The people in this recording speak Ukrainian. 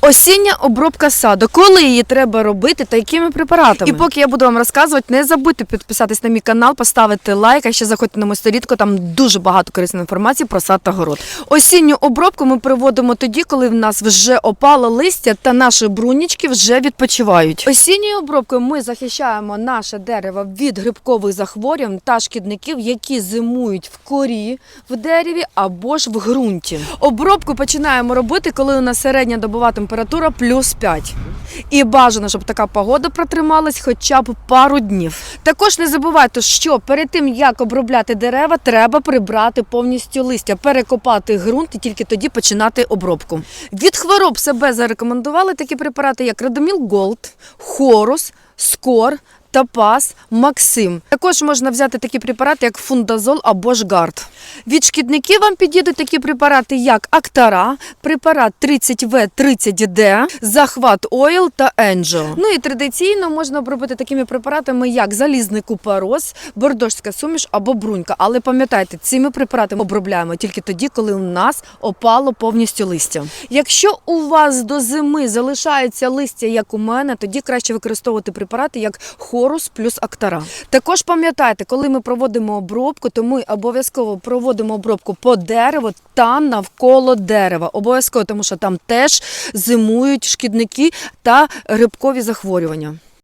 Осіння обробка саду. Коли її треба робити та якими препаратами? І поки я буду вам розказувати, не забудьте підписатись на мій канал, поставити лайк, а ще заходьте на мою сторінку, там дуже багато корисної інформації про сад та город. Осінню обробку ми проводимо тоді, коли в нас вже опало листя та наші брунічки вже відпочивають. Осінньою обробкою ми захищаємо наше дерево від грибкових захворювань та шкідників, які зимують в корі в дереві або ж в ґрунті. Обробку починаємо робити, коли у нас середня добова температура плюс 5. І бажано, щоб така погода протрималась хоча б пару днів. Також не забувайте, що перед тим як обробляти дерева, треба прибрати повністю листя, перекопати ґрунт і тільки тоді починати обробку. Від хвороб себе зарекомендували такі препарати, як Радоміл Голд, Хорус, Скор. Тапас, Максим. Також можна взяти такі препарати, як фундазол або ж гард. Від шкідників вам підійдуть такі препарати, як Актара, препарат 30В30D, захват Ойл та Енджо. Ну і традиційно можна обробити такими препаратами, як залізний купорос, бордошська суміш або брунька. Але пам'ятайте, цими препаратами обробляємо тільки тоді, коли у нас опало повністю листя. Якщо у вас до зими залишається листя, як у мене, тоді краще використовувати препарати як хорус плюс актара. Також пам'ятайте, коли ми проводимо обробку, то ми обов'язково проводимо обробку по дереву та навколо дерева. Обов'язково, тому що там теж зимують шкідники та грибкові захворювання.